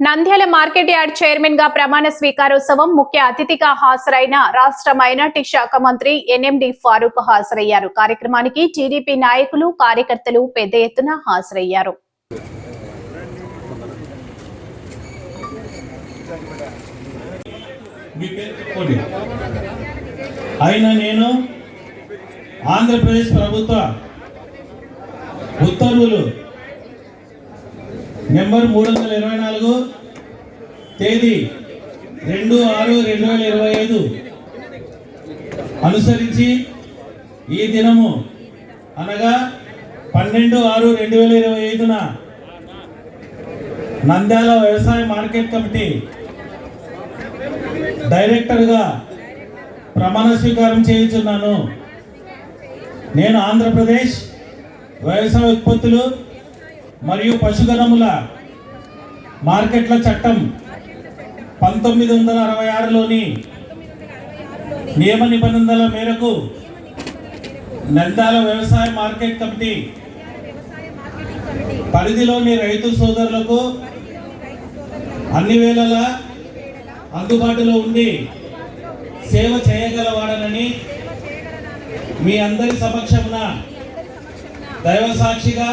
Nandyal market yard చైర్మన్గా ప్రమాణ స్వీకారోత్సవం ముఖ్య అతిథిగా హాజరైన రాష్ట్ర మైనార్టీ శాఖ మంత్రి ఎన్ఎండి ఫారూక్ హాజరయ్యారు. కార్యక్రమానికి టీడీపీ నాయకులు కార్యకర్తలు పెద్ద ఎత్తున హాజరయ్యారు. అయినా నేను ఆంధ్రప్రదేశ్ ప్రభుత్వ ఉత్తర్వులు నెంబర్ మూడు వందల ఇరవై నాలుగు తేదీ రెండు ఆరు రెండు వేల ఇరవై ఐదు. అనుసరించి ఈ దినము అనగా పన్నెండు ఆరు రెండు వేల ఇరవై ఐదున నంద్యాల వ్యవసాయ మార్కెట్ కమిటీ డైరెక్టర్గా ప్రమాణ స్వీకారం చేయించున్నాను. నేను ఆంధ్రప్రదేశ్ వ్యవసాయ ఉత్పత్తులు మరియు పశుగణముల మార్కెట్ల చట్టం పంతొమ్మిది వందల అరవై ఆరులోని నియమ నిబంధనల మేరకు నంద్యాల వ్యవసాయ మార్కెట్ కమిటీ పరిధిలోని రైతు సోదరులకు అన్ని వేళలా అందుబాటులో ఉండి సేవ చేయగలవాడనని మీ అందరి సమక్షంన దైవ సాక్షిగా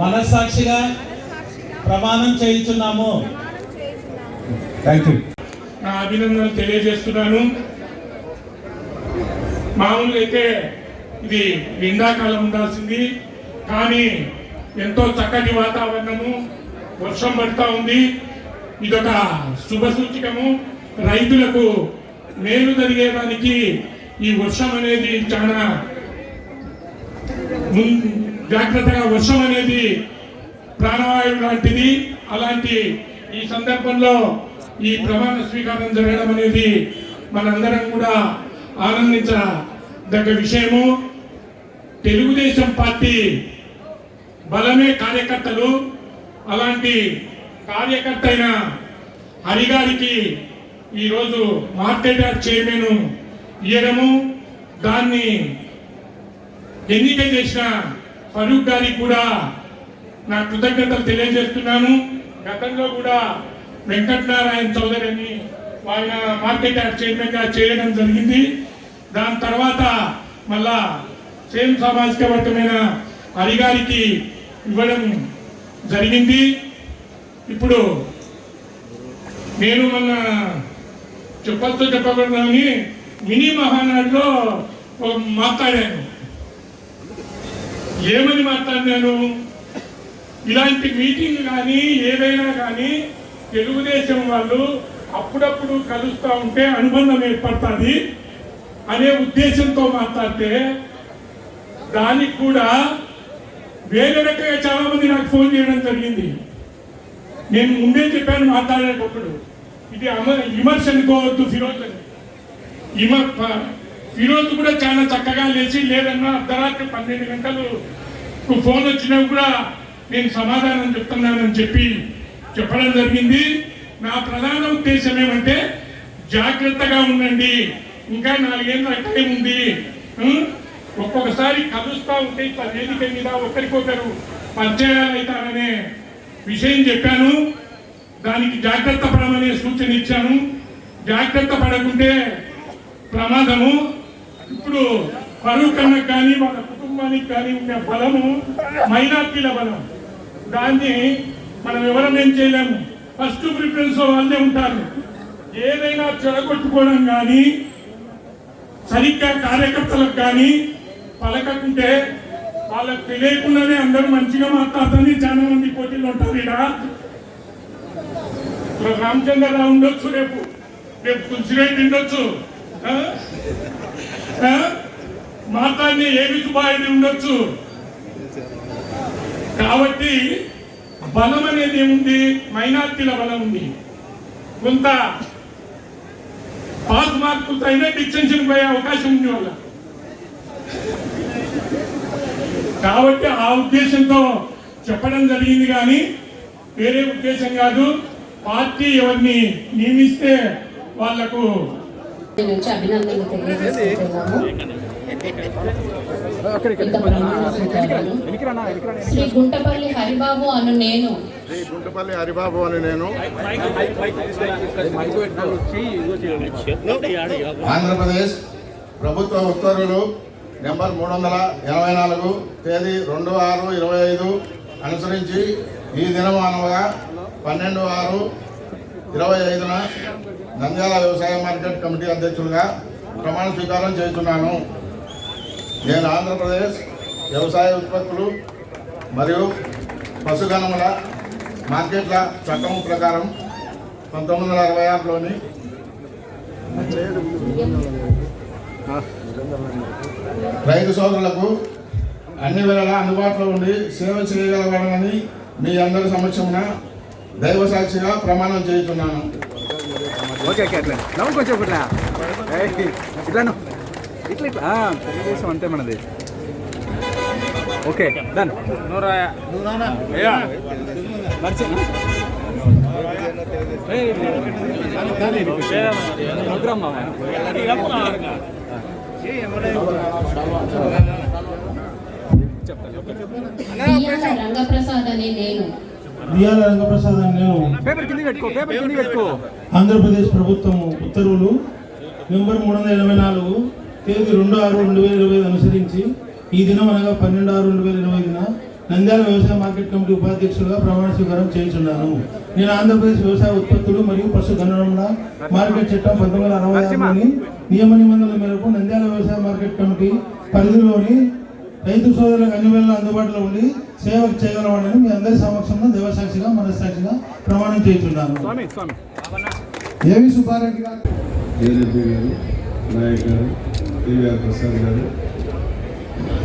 మనస్సాక్షిగా ప్రమాణం చేయించున్నాము. నా అభినందనలు తెలియజేస్తున్నాను. మామూలుగా అయితే ఇది ఎండాకాలం ఉండాల్సింది. కానీ ఎంతో చక్కటి వాతావరణము వర్షం పడుతూ ఉంది. ఇదొక శుభ సూచికము. రైతులకు మేలు జరిగేదానికి ఈ వర్షం అనేది చాలా జాగ్రత్తగా వర్షం అనేది ప్రాణవాయువు లాంటిది. అలాంటి ఈ సందర్భంలో ఈ ప్రమాణ స్వీకారం జరగడం అనేది మనందరం కూడా ఆనందించదగ్గ విషయము. తెలుగుదేశం పార్టీ బలమే కార్యకర్తలు. అలాంటి కార్యకర్త అయిన హరిగారికి ఈరోజు మార్కెట్ యార్డ్ చైర్మన్ ఇయ్యడము. దాన్ని ఎన్నిక చేసిన ఫరూక్ గారికి కూడా నా కృతజ్ఞతలు తెలియజేస్తున్నాను. గతంలో కూడా వెంకటనారాయణ చౌదరి అని ఆయన మార్కెట్ యార్డ్ చైర్మన్గా చేయడం జరిగింది. దాని తర్వాత మళ్ళా సేమ్ సామాజిక వర్గమైన హరిగారికి ఇవ్వడం జరిగింది. ఇప్పుడు నేను మొన్న చెప్పతో చెప్పకూడదు మినీ మహానాడులో మాట్లాడాను. ఏమని మాట్లాడినాను ఇలాంటి మీటింగ్ కానీ ఏదైనా కానీ తెలుగుదేశం వాళ్ళు అప్పుడప్పుడు కలుస్తూ ఉంటే అనుబంధం ఏర్పడుతుంది అనే ఉద్దేశంతో మాట్లాడితే దానికి కూడా వేరే రకంగా చాలా మంది నాకు ఫోన్ చేయడం జరిగింది. నేను ముందే చెప్పాను మాట్లాడేటప్పుడు. ఇది అమ విమర్శ అనుకోవద్దు ఫిరోజ్ అని. ఈరోజు కూడా చాలా చక్కగా లేచి లేదన్నా అర్ధరాత్రి పన్నెండు గంటలు ఫోన్ వచ్చినా కూడా నేను సమాధానం చెప్తున్నానని చెప్పి చెప్పడం జరిగింది. నా ప్రధాన ఉద్దేశం ఏమంటే జాగ్రత్తగా ఉండండి. ఇంకా నాలుగేళ్ళు అక్కడే ఉంది. ఒక్కొక్కసారి కలుస్తూ ఉంటే ఇట్లా వేదిక మీద ఒకరికొకరు పరిచయాలు అవుతారనే విషయం చెప్పాను. దానికి జాగ్రత్త పడమనే సూచన ఇచ్చాను. జాగ్రత్త పడకుంటే ప్రమాదము. ఇప్పుడు ఫరూక్ అన్న కానీ వాళ్ళ కుటుంబానికి కానీ ఉండే బలము మైనార్టీల బలం దాన్ని మనం ఎవరం ఏం చేయలేము. ఫస్ట్ ప్రిఫరెన్స్ వాళ్ళే ఉంటారు. ఏదైనా చెడగొట్టుకోవడం కానీ సరిగ్గా కార్యకర్తలకు కానీ పలకకుంటే వాళ్ళకి తెలియకుండానే అందరూ మంచిగా మాట్లాడుతుంది చాలా మంది పోటీలు ఉంటారు ఇక్కడ. రామచంద్రరావు ఉండొచ్చు రేపు. రేపు తులసిరెడ్డి ఉండొచ్చు. మాట్లాడిన ఏవి సుబ్బారెడ్డి ఉండొచ్చు? కాబట్టి బలం అనేది ఏముంది? మైనార్టీల బలం ఉంది. కొంత పాస్ మార్కులతో అయినా డిస్టెన్షన్ పోయే అవకాశం ఉంది వాళ్ళ. కాబట్టి ఆ ఉద్దేశంతో చెప్పడం జరిగింది కానీ వేరే ఉద్దేశం కాదు. పార్టీ ఎవరిని నియమిస్తే వాళ్ళకు నుంచి అభినందనలు శ్రీ గుంటపల్లి హరిబాబు అను నేను. శ్రీ గుంటపల్లి హరిబాబు అని నేను. ఆంధ్రప్రదేశ్ ప్రభుత్వ ఉత్తర్వులు నెంబర్ మూడు వందల ఎనభై నాలుగు తేదీ రెండు ఆరు ఇరవై ఐదు అనుసరించి ఈ దినం అనగా పన్నెండు ఆరు ఇరవై ఐదున నంద్యాల వ్యవసాయ మార్కెట్ కమిటీ అధ్యక్షులుగా ప్రమాణ స్వీకారం చేస్తున్నాను. నేను ఆంధ్రప్రదేశ్ వ్యవసాయ ఉత్పత్తులు మరియు పశుగణముల మార్కెట్ల చట్టం ప్రకారం పంతొమ్మిది వందల అరవై ఆరులోని రైతు సోదరులకు అన్ని వేళలా అందుబాటులో ఉండి సేవ చేయగలవాలని మీ అందరి సమక్షమున దైవ సాక్షిగా ప్రమాణం చేస్తున్నాను ఓకే ఓకే అట్లా నవ్వు కొంచెం ఇట్లా ఇట్లాను ఇట్లా ఇట్లా. తెలుగుదేశం అంతే మనది. ఓకే డన్ రంగప్రసాద్ అనే నేను. బియ్యాల రంగప్రసాద్ అని నేను ఆంధ్రప్రదేశ్ ప్రభుత్వం ఉత్తర్వులు నెంబర్ మూడు వందల ఎనభై నాలుగు తేదీ రెండు ఆరు రెండు వేల ఇరవై ఐదు అనుసరించి ఈ దినం అనగా పన్నెండు ఆరు రెండు వేల ఇరవై ఐదున నంద్యాల వ్యవసాయ మార్కెట్ కమిటీ ఉపాధ్యక్షులుగా ప్రమాణ స్వీకారం చేయించున్నాను. నేను ఆంధ్రప్రదేశ్ వ్యవసాయ ఉత్పత్తులు మరియు పశు గణనముల మార్కెట్ చట్టం పంతొమ్మిది వందల అరవై ఆరులోని నియమ నిబంధనల మేరకు నంద్యాల వ్యవసాయ మార్కెట్ కమిటీ పరిధిలోని రైతు సోదరులకు అన్ని వేళలా అందుబాటులో ఉండి సేవ చేయగలవాడని మీ అందరి సమక్షంలో దేవసాక్షిగా మనస్సాక్షిగా ప్రమాణం స్వామి ఏవి సుబ్బారెడ్డి గారు? గారు నాయక్ గారు టీవీఆర్ ప్రసాద్ గారు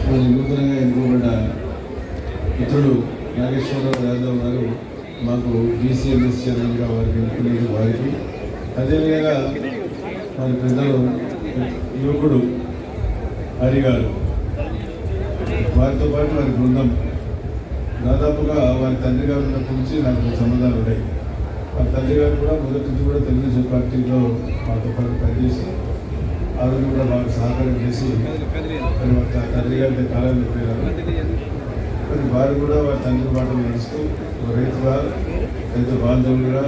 మరి నూతనంగా ఎన్నుకోబడ్డ మిత్రుడు నాగేశ్వరరావు యాదవ్ గారు మాకు డీసీఎంఎస్ చైర్మన్గా వారికి ఎన్నుకునేది వారికి. అదేవిధంగా మరి పెద్దలు యువకుడు హరి గారు వారితో పాటు వారి బృందం దాదాపుగా వారి తండ్రి గారు ఉన్నప్పటి నుంచి నాకు సంబంధాలు ఉన్నాయి. వారి తండ్రి గారు కూడా మొదటి నుంచి కూడా తెలుగుదేశం పార్టీలో మాతో పాటు పనిచేసి ఆ రోజు కూడా మాకు సహకారం చేసి మరి తండ్రి గారికి కాలం చెప్పారు మరి వారు కూడా వారి తండ్రి పాటలు నడుస్తూ ఒక రైతుగా రైతు బాంధవులుగా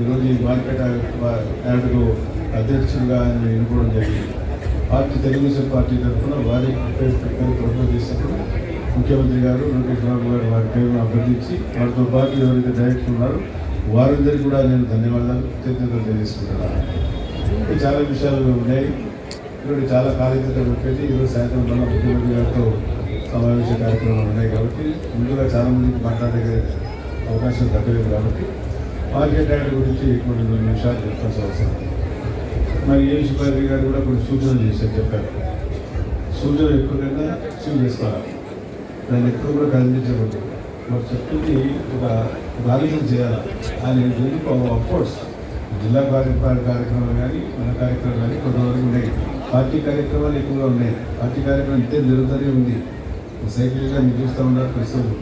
ఈరోజు ఈ మార్కెట్ యాడ్కు యార్డుకు అధ్యక్షుడిగా ఆయన ఎన్నుకోవడం జరిగింది. పార్టీ తెలుగుదేశం పార్టీ తరఫున వారి పేరు పేరు ప్రపోజ్ చేసినప్పుడు ముఖ్యమంత్రి గారు లోకేష్ బాబు గారు వారి పేరును అభ్యర్థించి వారితో పాటు ఎవరైతే డైరెక్టర్ ఉన్నారో వారందరికీ కూడా నేను ధన్యవాదాలు కృతజ్ఞతలు తెలియజేసుకుంటున్నాను చాలా విషయాలు ఉన్నాయి. ఇక్కడ చాలా కార్యక్రమాలు పెట్టేది ఈరోజు సాయంత్రం మన ముఖ్యమంత్రి గారితో సమావేశ కార్యక్రమాలు ఉన్నాయి కాబట్టి ముందుగా చాలామందికి మాట్లాడే అవకాశం దక్కలేదు కాబట్టి మార్కెట్ యాడ్ గురించి కొన్ని రెండు నిమిషాలు చెప్పాల్సిన అవసరం మరి ఏ సుబ్బారెడ్డి గారు కూడా కొన్ని సూచనలు చేశారు చెప్పారు. సూచనలు ఎప్పుడైనా అచీవ్ చేసుకోవాలి దాన్ని ఎక్కువ కూడా కదిలించకూడదు మరి చెప్తుంది ఒక ఒక చేయాలి? ఆయన ఎందుకు అఫ్కోర్స్ జిల్లా కార్యక్రమాలు కార్యక్రమాలు కానీ మన కార్యక్రమాలు కానీ కొంతవరకు ఉన్నాయి. పార్టీ కార్యక్రమాలు ఎక్కువగా ఉన్నాయి. పార్టీ కార్యక్రమం ఇంతే జరుగుతూనే ఉంది. సైకిల్గా మీరు చూస్తూ ఉన్నారు ప్రస్తుతం.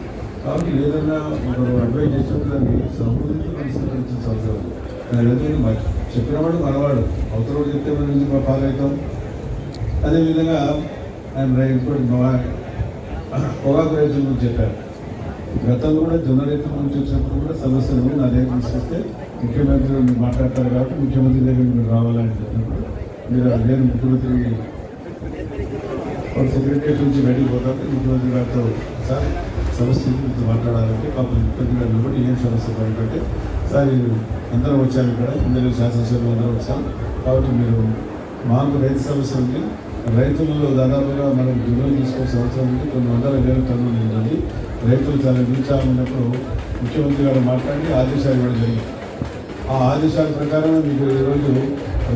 కాబట్టి ఏదన్నా ఒకరు అడ్వైజ్ చేసినప్పుడు దాన్ని సంపూర్ణంగా అనుసరించాల్సిన అవసరం దాని ఏదైనా చెప్పినవాడు మనవాడు అవతల చెప్తే మనం ఎందుకు మా పాలవుతాం అదేవిధంగా ఆయన రై- ఇంకోటి పొగాకు రైతుల గురించి చెప్పారు. గతంలో కూడా జొన్న రైతుల గురించి వచ్చినప్పుడు కూడా సమస్యలు నా దగ్గర తీసుకొస్తే ముఖ్యమంత్రి గారు మీరు మాట్లాడతారు కాబట్టి ముఖ్యమంత్రి దగ్గర మీరు రావాలని చెప్పినప్పుడు మీరు నేను ముఖ్యమంత్రి ఒక సెక్రటరీ నుంచి బయటకు పోతాను ముఖ్యమంత్రి గారితో సార్ సమస్య గురించి మాట్లాడాలంటే పాపం ముఖ్యమంత్రి గారు కూడా ఏం సమస్య పడుతుంటే సార్ అందరం వచ్చారు ఇక్కడ. అందరూ శాసనసభ్యులు అందరూ వచ్చారు కాబట్టి మీరు మాకు రైతు సమస్య ఉంది. రైతులలో దాదాపుగా మనం దిగుబడి తీసుకోవాల్సిన అవసరం ఉంది. కొన్ని వందల వేల టన్నులు ఉంది రైతులు చాలా నిరుత్సాహమైనప్పుడు ముఖ్యమంత్రి గారు మాట్లాడి ఆదేశాలు ఇవ్వడం జరిగింది. ఆ ఆదేశాల ప్రకారం మీకు ఈరోజు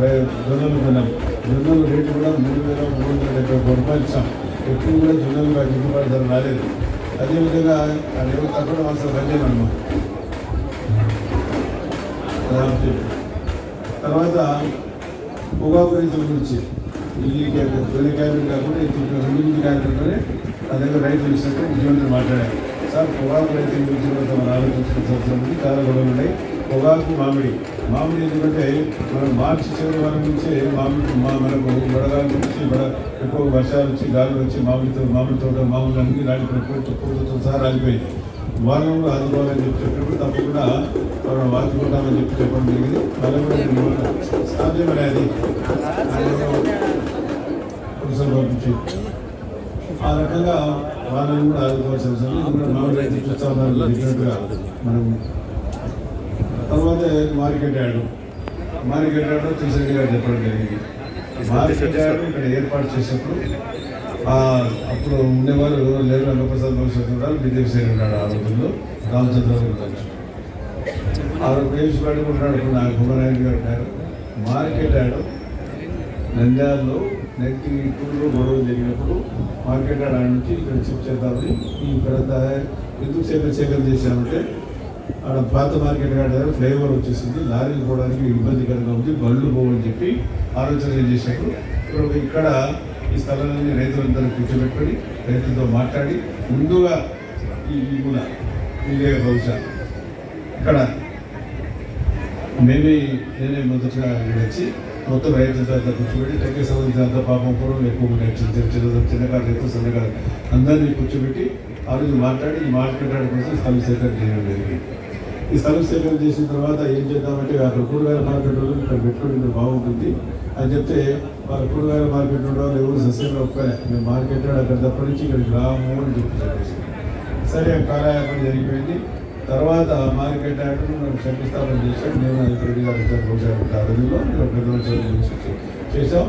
రై- జొన్నలు కొన్నాం. జొన్నలు రేటు కూడా మూడు వేల మూడు వందల డెబ్బై ఒక్క రూపాయలు ఇచ్చాం. ఎప్పుడు కూడా జొన్నలు గిట్టుబాటు ధర రాలేదు. అదేవిధంగా ఆ రేవు తగ్గడం అసలు బందేమన్నమాట తర్వాత పొగాకు రైతుల గురించి ఈ తొలి క్యాబినెట్ కాకుండా ఈ రెండు క్యాబినెట్లోనే నా దగ్గర రైతులు ఇచ్చినట్టు ముఖ్యమంత్రి మాట్లాడారు. సార్ పొగాకు రైతుల గురించి కూడా తమ ఆలోచించుకోవాల్సిన చాలా గొడవలు ఉన్నాయి. పొగాకు మామిడి. మామిడి ఎందుకంటే మనం మార్చి చివరి వారం నుంచే మామిడి మా మనకు వడగాలి నుంచి వడ ఎక్కువ వర్షాలు వచ్చి గాలులు వచ్చి మామిడితో మామిడి తోట మామిడి అన్ని రాలిపోయి తక్కువ సహా రాలిపోయింది వాళ్ళని కూడా ఆదుకోవాలని చెప్పి చెప్పినప్పుడు తప్పకుండా వాళ్ళని వాడుకుంటామని చెప్పి చెప్పడం జరిగింది. వాళ్ళని కూడా నేను సాధ్యమనే అది. పురుషులు పంపించి ఆ రకంగా వాళ్ళని కూడా ఆదుకోవాల్సిన అవసరం ఉంది. మామిడి చూస్తా ఉన్నారు చెప్పినట్టుగా మనం తర్వాత market ad market ad Tulasireddy చెప్పడం జరిగింది. మార్కెట్ యాడ్ ఇక్కడ ఏర్పాటు చేసినప్పుడు అప్పుడు ఉండేవారు లేరు రంగప్రసాద్ భవిష్యత్తు కూడా బీజేపీ సైడ్ ఉన్నాడు ఆ రోజుల్లో రామచంద్రరావు గారు ఆ ప్రవేశపెట్టి ఉన్నాడు ఇప్పుడు నాకు కుమారాయణ గారు ఉన్నారు. మార్కెట్ ఆడు నంద్యాలలో నెక్కి ఇప్పుడు గొడవ జరిగినప్పుడు మార్కెట్ ఆడ నుంచి ఇక్కడ షిఫ్ట్ చేద్దామని ఈ ఇక్కడ ఎందుకు సేకరణ సేకరణ చేశామంటే ఆడ పాత మార్కెట్ కాడ ఫ్లైఓవర్ ఫ్లేవర్ వచ్చేసింది లారీలు పోవడానికి ఇబ్బందికరంగా ఉంది బళ్ళు పోవని చెప్పి ఆలోచన చేశారు ఇప్పుడు ఇక్కడ ఈ స్థలాన్ని రైతులందరూ కూర్చోబెట్టుకొని రైతులతో మాట్లాడి ముందుగా ఈ మూల ఇదే బహుశా ఇక్కడ మేమే నేనే మొదటగా ఇక్కడ వచ్చి మొత్తం రైతుల తర్వాత కూర్చోబెట్టి టెక్కే సంబంధించినంత పాపం కూడా ఎక్కువ చిన్న చిన్న చిన్నకారు రైతు సన్నకారు అందరినీ కూర్చోబెట్టి ఆ రోజు మాట్లాడి ఈ మార్కెట్ కోసం స్థలం సేకరణ చేయడం జరిగింది. ఈ స్థలం సేకరణ చేసిన తర్వాత ఏం చేద్దామంటే అక్కడ కూరగాయల మార్కెట్ రోజులు ఇక్కడ పెట్టుకుంటే బాగుంటుంది. అని చెప్తే వాళ్ళ కూరగాయల మార్కెట్ వాళ్ళు ఎవరు సస్యంలో ఒప్పుకోలే మేము మార్కెట్ యార్డ్ అక్కడ నుంచి ఇక్కడికి రాము అని చెప్పి చెప్పేసి సరే కాలయాపన జరిగిపోయింది. తర్వాత మార్కెట్ యార్డ్ మనం శంకుస్థాపన చేశాం. నేను రెడ్డి గారు నేను పెద్ద మనుషుల చేసాం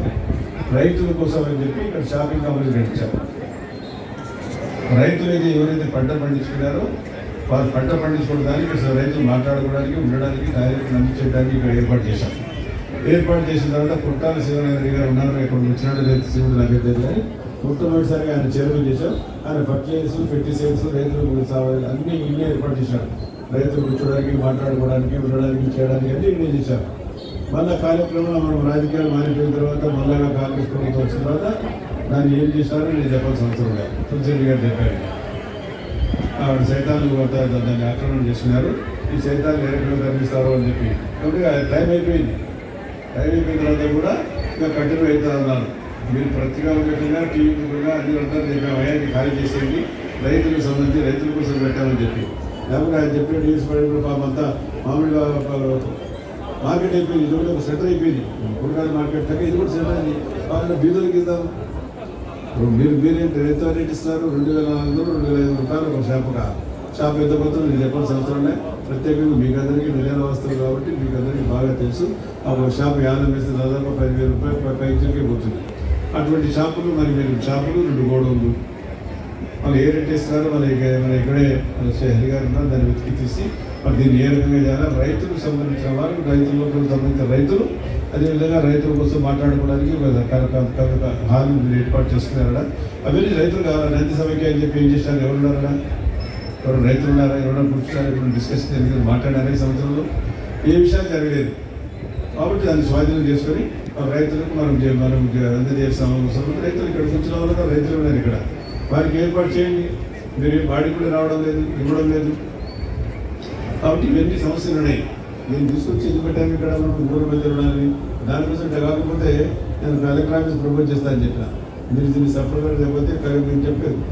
రైతుల కోసం అని చెప్పి ఇక్కడ షాపింగ్ కంపెనీ నడిచాం రైతులు అయితే ఎవరైతే పంట పండించుకున్నారో వారు పంట పండించుకోవడానికి రైతులు మాట్లాడుకోవడానికి ఉండడానికి డైరెక్ట్ నమ్మించడానికి ఇక్కడ ఏర్పాటు చేశాం. ఏర్పాటు చేసిన తర్వాత పుట్టాల శివనాథ్ గారు ఉన్నారు ఇక్కడ వచ్చినట్టు రైతు శివుడు నాకు తెలియదు కానీ మొట్టమొదటిసారిగా ఆయన చెరువులు చేశాం ఆయన ఫర్టిలైజర్స్ ఫెర్టిసైడ్స్ రైతులకు గురించి కావాలి అన్ని ఇన్ని ఏర్పాటు చేశారు. రైతులు కూర్చోడానికి మాట్లాడుకోవడానికి ఉండడానికి చేయడానికి అన్నీ ఇన్ని చేశారు. మళ్ళా కార్యక్రమంలో మనం రాజకీయాలు మారిపోయిన తర్వాత మళ్ళా కాంగ్రెస్ ప్రభుత్వం వచ్చిన తర్వాత దాన్ని ఏం చేశారో నేను చెప్పాల్సిన అవసరం లేదు. తులసిరెడ్డి గారు చెప్పారు. ఆవిడ సైతాన్ని కొంత దాన్ని ఆక్రమణ చేస్తున్నారు. ఈ సైతాన్ని ఏ రకంగా అని చెప్పి. కాబట్టి టైం అయిపోయింది. అయిపోయిన తర్వాత కూడా ఇంకా కంటిన్యూ అవుతుంది అన్నారు మీరు పత్రికాముఖంగా టీవీ కూడా అన్ని ఉంటారు నేను అయ్యాన్ని ఖాళీ చేసేయండి. రైతులకు సంబంధించి రైతుల కోసం పెట్టామని చెప్పి. లేకపోతే ఆయన చెప్పిన న్యూస్ పడినప్పుడు పాపంతా మామూలుగా మార్కెట్ అయిపోయింది. ఇది కూడా ఒక సెంటర్ అయిపోయింది. కూరగాయల మార్కెట్ తగ్గ ఇది కూడా సెంటర్ అయింది. వాళ్ళ బీదలకి ఇద్దాం ఇప్పుడు మీరు మీరేంటి రైతు రేట్ ఇస్తారు రెండు వేల నాలుగు వందలు రెండు వేల ఐదు రూపాయలు ఒక షాపుగా షాప్ ఎంత పోతుందో నేను చెప్పాల్సిన అవసరం ప్రత్యేకంగా మీకు అందరికీ నిర్యాణ వస్తుంది కాబట్టి మీకు అందరికీ బాగా తెలుసు. ఒక షాపు యానం వేస్తే దాదాపు పదివేల రూపాయలు పైకి పోతుంది. అటువంటి షాపులు మరి మీరు షాపులు రెండు గోడౌన్లు. వాళ్ళు ఏ రేట్ ఇస్తున్నారు మన మన ఇక్కడే మన హరి గారు ఉన్నారు దాన్ని వెతికి తీసి మరి దీన్ని ఏ రకంగా చేయాలి? రైతులకు సంబంధించిన వారు రైతులకు సంబంధించిన రైతులు అదేవిధంగా రైతుల కోసం మాట్లాడుకోవడానికి ఒక మీరు ఏర్పాటు చేసుకున్నారా అవన్నీ రైతులు కావాలి? రైతు సమైక్య అని చెప్పి ఏం చేశారు? ఎవరు ఉన్నారా ఎవరు రైతులు ఉన్నారా? ఎవరైనా కూర్చున్నారా? ఇప్పుడు డిస్కషన్ జరిగింది మాట్లాడారా ఈ సంవత్సరంలో? ఏ విషయాలు జరగలేదు. కాబట్టి దాన్ని స్వాధీనం చేసుకొని ఆ రైతులకు మనం చే- మనం అందజేస్తాము. అవసరం రైతులు ఇక్కడ కూర్చున్న వాళ్ళు రైతులు ఉన్నారు ఇక్కడ. వారికి ఏర్పాటు చేయండి. మీరు వాడికి కూడా రావడం లేదు ఇవ్వడం లేదు. కాబట్టి ఇవన్నీ సమస్యలు ఉన్నాయి. నేను తీసుకొచ్చి ఎందుకు పెట్టాను ఇక్కడ? మనం ఊరు మీద దానికోసం ఇట్లా కాకపోతే నేను కలెక్టర్ ఆఫీస్ ప్రపోజ్ చేస్తానని చెప్పిన. మీరు దీన్ని సఫర్ లేకపోతే కలెక్టర్ చెప్పేది.